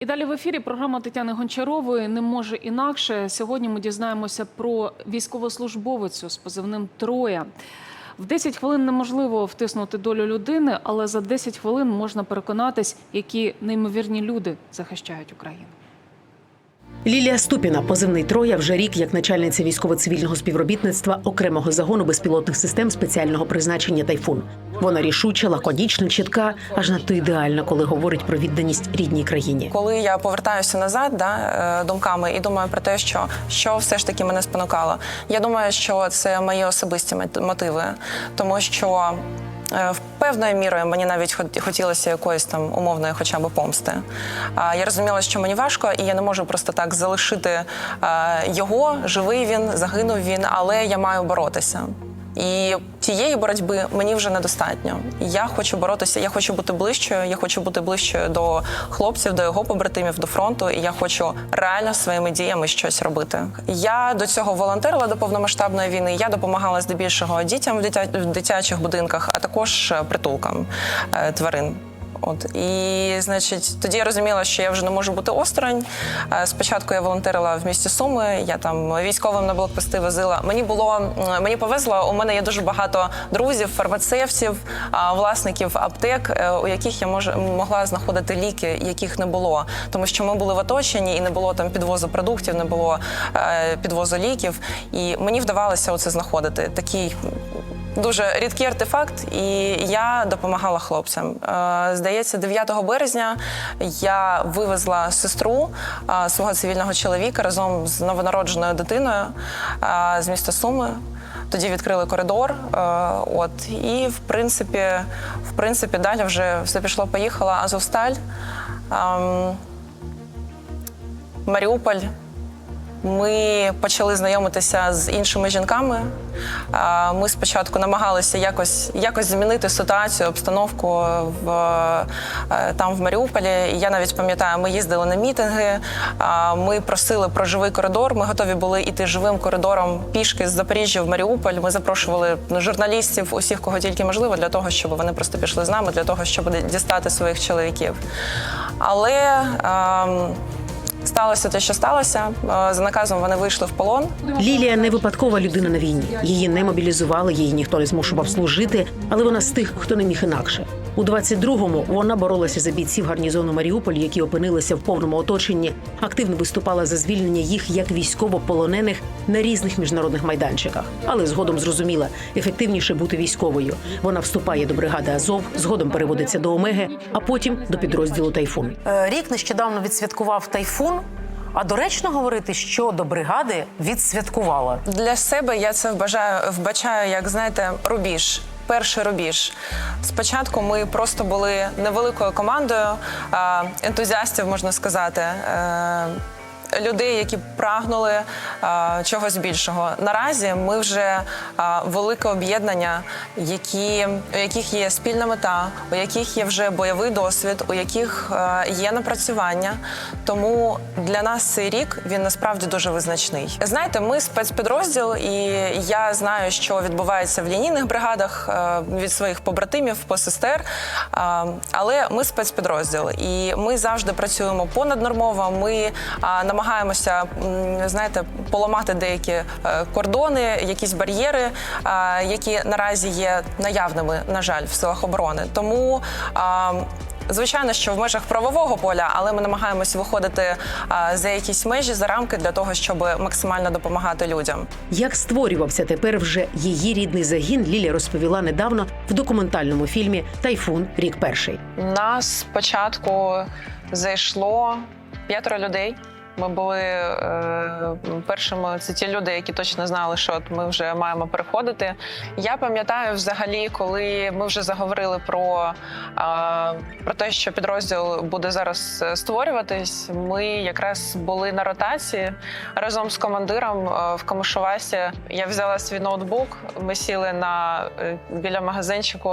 І далі в ефірі програма Тетяни Гончарової не може інакше. Сьогодні ми дізнаємося про військовослужбовицю з позивним Троя. В 10 хвилин неможливо втиснути долю людини, але за 10 хвилин можна переконатись, які неймовірні люди захищають Україну. Лілія Ступіна, позивний Троя, вже рік як начальниця військово-цивільного співробітництва окремого загону безпілотних систем спеціального призначення Тайфун. Вона рішуча, лаконічна, чітка, аж надто ідеальна, коли говорить про відданість рідній країні. Коли я повертаюся назад, да, е, думками і думаю про те, що, що все ж таки мене спонукало. Я думаю, що це мої особисті мотиви, тому що. Е, В певною мірою мені навіть хотілося якоїсь там умовної, хоча б помсти. Я розуміла, що мені важко, і я не можу просто так залишити е, його. Живий він, загинув він, але я маю боротися. І тієї боротьби мені вже недостатньо. Я хочу боротися, я хочу бути ближчою, я хочу бути ближчою до хлопців, до його побратимів, до фронту. І я хочу реально своїми діями щось робити. Я до цього волонтерила до повномасштабної війни. Я допомагала здебільшого дітям в дитячих будинках, а також е, притулкам е, тварин. От і значить, тоді я розуміла, що я вже не можу бути осторонь. Е, Спочатку я волонтерила в місті Суми. Я там військовим на блокпости возила. Мені було мені повезло. У мене є дуже багато друзів, фармацевтів, власників аптек, е, у яких я мож, могла знаходити ліки, яких не було, тому що ми були в оточенні і не було там підвозу продуктів, не було е, підвозу ліків. І мені вдавалося оце знаходити. Такий Дуже рідкий артефакт, і я допомагала хлопцям. Е, Здається, 9 березня я вивезла сестру е, свого цивільного чоловіка разом з новонародженою дитиною е, з міста Суми. Тоді відкрили коридор. От і в принципі, в принципі, далі вже все пішло, поїхала. Азовсталь, ем, Маріуполь. Ми почали знайомитися з іншими жінками. Ми спочатку намагалися якось, якось змінити ситуацію, обстановку в, е, там в Маріуполі. І Я навіть пам'ятаю, ми їздили на мітинги, ми просили про живий коридор. Ми готові були йти живим коридором пішки з Запоріжжя в Маріуполь. Ми запрошували журналістів, усіх, кого тільки можливо, для того, щоб вони просто пішли з нами, для того, щоб дістати своїх чоловіків. Але. Сталося те, що сталося. Е, За наказом вони вийшли в полон. Лілія не випадкова людина на війні. Її не мобілізували, її ніхто не змушував служити, але вона з тих, хто не міг інакше. У 22-му вона боролася за бійців гарнізону Маріуполь, які опинилися в повному оточенні. Активно виступала за звільнення їх як військовополонених на різних міжнародних майданчиках. Але згодом зрозуміла, ефективніше бути військовою. Вона вступає до бригади Азов, згодом переводиться до Омеги, а потім до підрозділу Тайфун. Е, Рік нещодавно відсвяткував тайфун. А доречно говорити, що до бригади відсвяткувала. Для себе я це вбажаю, вбачаю, як знаєте, рубіж. Перший рубіж. Спочатку ми просто були невеликою командою ентузіастів, можна сказати. Е, Людей, які прагнули а, чогось більшого. Наразі ми вже а, велике об'єднання, які, у яких є спільна мета, у яких є вже бойовий досвід, у яких а, є напрацювання. Тому для нас цей рік він насправді дуже визначний. Знаєте, ми спецпідрозділ, і я знаю, що відбувається в лінійних бригадах е, від своїх побратимів, посестер. Е, Але ми спецпідрозділ, і ми завжди працюємо понаднормово. Ми е, намагаємося, знаєте, поламати деякі е, кордони, якісь бар'єри, е, які наразі є наявними, на жаль, в силах оборони. Тому е, Звичайно, що в межах правового поля, але ми намагаємося виходити а, за якісь межі, за рамки для того, щоб максимально допомагати людям. Як створювався тепер вже її рідний загін, Лілія розповіла недавно в документальному фільмі Тайфун рік перший. Нас спочатку зайшло п'ятеро людей. Ми були е, першими. Це ті люди, які точно знали, що от ми вже маємо переходити. Я пам'ятаю, взагалі, коли ми вже заговорили про, е, про те, що підрозділ буде зараз е, створюватись. Ми якраз були на ротації разом з командиром е, в Камишувасі. Я взяла свій ноутбук. Ми сіли на е, біля магазинчику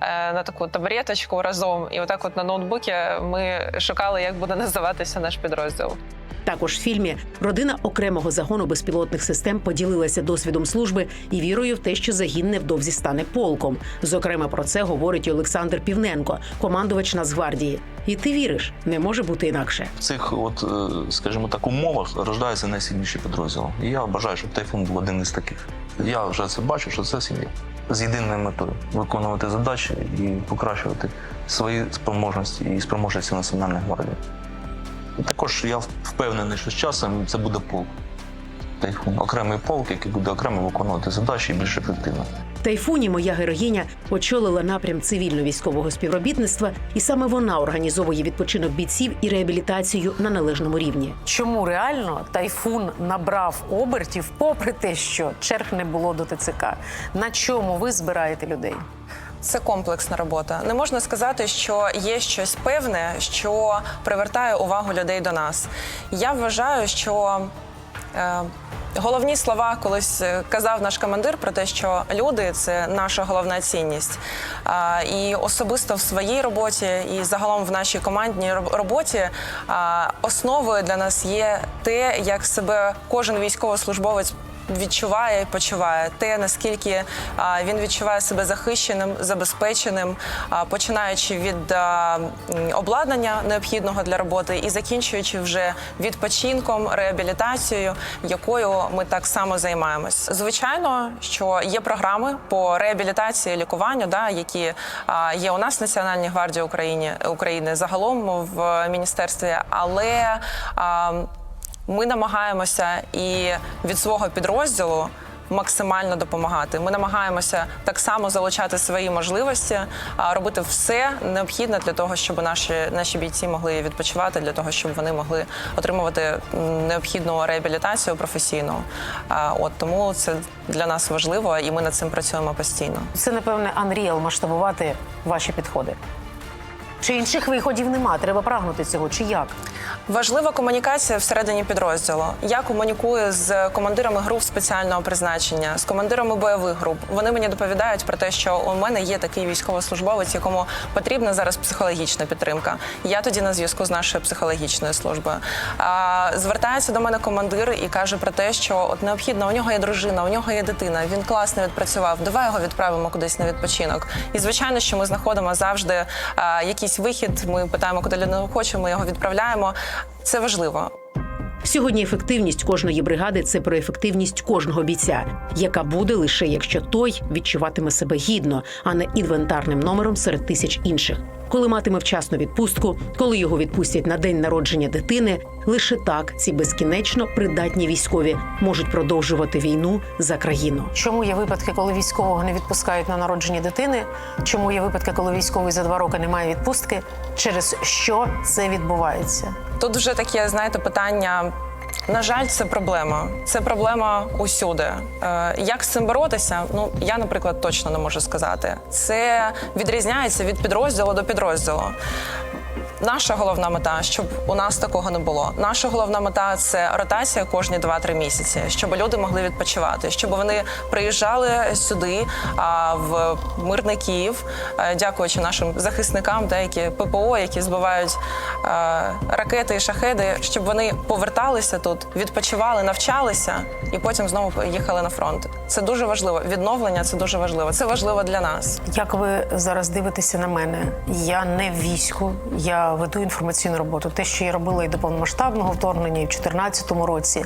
е, на таку табуреточку разом. І отак, от на ноутбуці, ми шукали, як буде називатися наш підрозділ. Також в фільмі родина окремого загону безпілотних систем поділилася досвідом служби і вірою в те, що загін невдовзі стане полком. Зокрема, про це говорить і Олександр Півненко, командувач Нацгвардії. І ти віриш, не може бути інакше. В цих, от, е, скажімо так, умовах рождаються найсильніші підрозділи. І я бажаю, щоб тайфун був один із таких. Я вже це бачу, що це сім'я з єдиною метою виконувати задачі і покращувати свої спроможності і спроможності Національної гвардії. Також я впевнений, що з часом це буде полк. Тайфун, окремий полк, який буде окремо виконувати задачі і більш ефективно. Тайфуні моя героїня очолила напрям цивільно-військового співробітництва, і саме вона організовує відпочинок бійців і реабілітацію на належному рівні. Чому реально тайфун набрав обертів, попри те, що черг не було до ТЦК? На чому ви збираєте людей? Це комплексна робота. Не можна сказати, що є щось певне, що привертає увагу людей до нас. Я вважаю, що е, головні слова колись е, казав наш командир про те, що люди це наша головна цінність. А, і особисто в своїй роботі, і загалом в нашій командній роботі а, основою для нас є те, як себе кожен військовослужбовець відчуває і почуває те, наскільки він відчуває себе захищеним, забезпеченим, починаючи від обладнання необхідного для роботи і закінчуючи вже відпочинком, реабілітацією, якою ми так само займаємось. Звичайно, що є програми по реабілітації, лікуванню, да, які є у нас в Національній гвардії України, України загалом в міністерстві, але ми намагаємося і від свого підрозділу максимально допомагати. Ми намагаємося так само залучати свої можливості, а, робити все необхідне для того, щоб наші, наші бійці могли відпочивати, для того, щоб вони могли отримувати необхідну реабілітацію професійну. От тому це для нас важливо, і ми над цим працюємо постійно. Це, напевне, Unreal масштабувати ваші підходи. Чи інших виходів нема? Треба прагнути цього, чи як? Важлива комунікація всередині підрозділу. Я комунікую з командирами груп спеціального призначення, з командирами бойових груп. Вони мені доповідають про те, що у мене є такий військовослужбовець, якому потрібна зараз психологічна підтримка. Я тоді на зв'язку з нашою психологічною службою. Звертається до мене командир і каже про те, що от необхідно, у нього є дружина, у нього є дитина. Він класно відпрацював. Давай його відправимо кудись на відпочинок. І звичайно, що ми знаходимо завжди якийсь вихід. Ми питаємо, куди людина хоче. Ми його відправляємо. Це важливо. Сьогодні ефективність кожної бригади це про ефективність кожного бійця, яка буде лише якщо той відчуватиме себе гідно, а не інвентарним номером серед тисяч інших. Коли матиме вчасну відпустку, коли його відпустять на день народження дитини, лише так ці безкінечно придатні військові можуть продовжувати війну за країну. Чому є випадки, коли військового не відпускають на народження дитини? Чому є випадки, коли військовий за два роки не має відпустки? Через що це відбувається? Тут вже таке, знаєте, питання. На жаль, це проблема. Це проблема усюди. Е, як з цим боротися? Ну я, наприклад, точно не можу сказати. Це відрізняється від підрозділу до підрозділу. Наша головна мета, щоб у нас такого не було. Наша головна мета це ротація кожні 2-3 місяці, щоб люди могли відпочивати, щоб вони приїжджали сюди а, в мирний Київ, е, дякуючи нашим захисникам, деякі ППО, які збивають е, ракети і шахеди, щоб вони поверталися тут, відпочивали, навчалися і потім знову їхали на фронт. Це дуже важливо. Відновлення це дуже важливо. Це важливо для нас. Як ви зараз дивитеся на мене? Я не в війську, я веду інформаційну роботу. Те, що я робила і до повномасштабного вторгнення, і в 2014 році.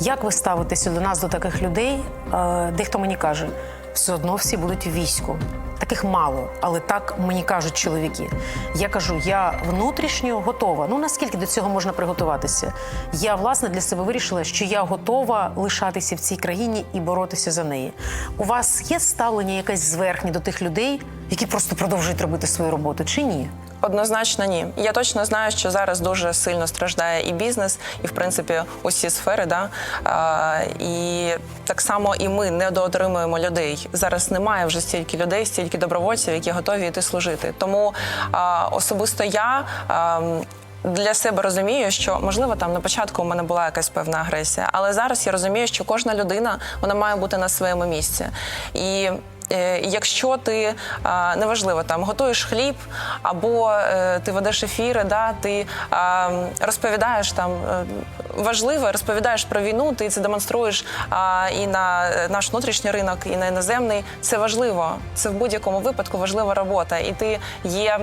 Як ви ставитеся до нас, до таких людей? Е, Дехто мені каже, все одно всі будуть в війську. Таких мало, але так мені кажуть чоловіки. Я кажу, я внутрішньо готова. Ну наскільки до цього можна приготуватися? Я власне для себе вирішила, що я готова лишатися в цій країні і боротися за неї. У вас є ставлення якесь зверхнє до тих людей, які просто продовжують робити свою роботу, чи ні? Однозначно ні. Я точно знаю, що зараз дуже сильно страждає і бізнес, і в принципі усі сфери. Да? А, і так само і ми недоотримуємо людей. Зараз немає вже стільки людей, стільки добровольців, які готові йти служити. Тому а, особисто я. А, для себе розумію, що можливо там на початку у мене була якась певна агресія, але зараз я розумію, що кожна людина вона має бути на своєму місці. І Якщо ти а, неважливо там готуєш хліб або е, ти ведеш ефіри, да, ти розповідаєш там е, важливе, розповідаєш про війну, ти це демонструєш і на е, наш внутрішній ринок, і на іноземний. Це важливо. Це в будь-якому випадку важлива робота. І ти є.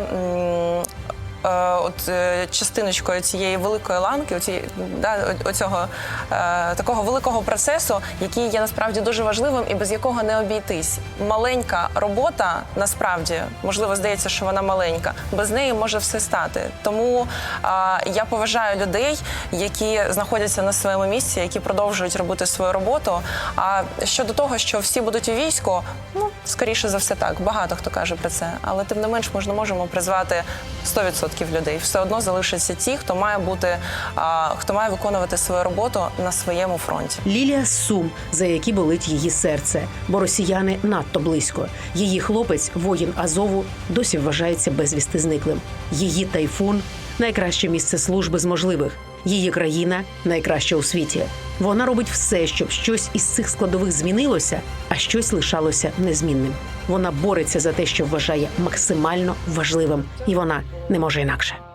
Е, От е, частиночкою цієї великої ланки, оці, да, оцього е, такого великого процесу, який є насправді дуже важливим і без якого не обійтись. Маленька робота насправді можливо здається, що вона маленька, без неї може все стати. Тому я поважаю людей, які знаходяться на своєму місці, які продовжують робити свою роботу. А щодо того, що всі будуть у війську, ну скоріше за все так. Багато хто каже про це, але тим не менш ми не можемо призвати 100% людей. Все одно залишаться ті, хто має бути, а, хто має виконувати свою роботу на своєму фронті. Лілія Сум, за які болить її серце, бо росіяни надто близько. Її хлопець, воїн Азову, досі вважається безвісти зниклим. Її тайфун найкраще місце служби з можливих. Її країна найкраща у світі. Вона робить все, щоб щось із цих складових змінилося, а щось лишалося незмінним. Вона бореться за те, що вважає максимально важливим, і вона не може інакше.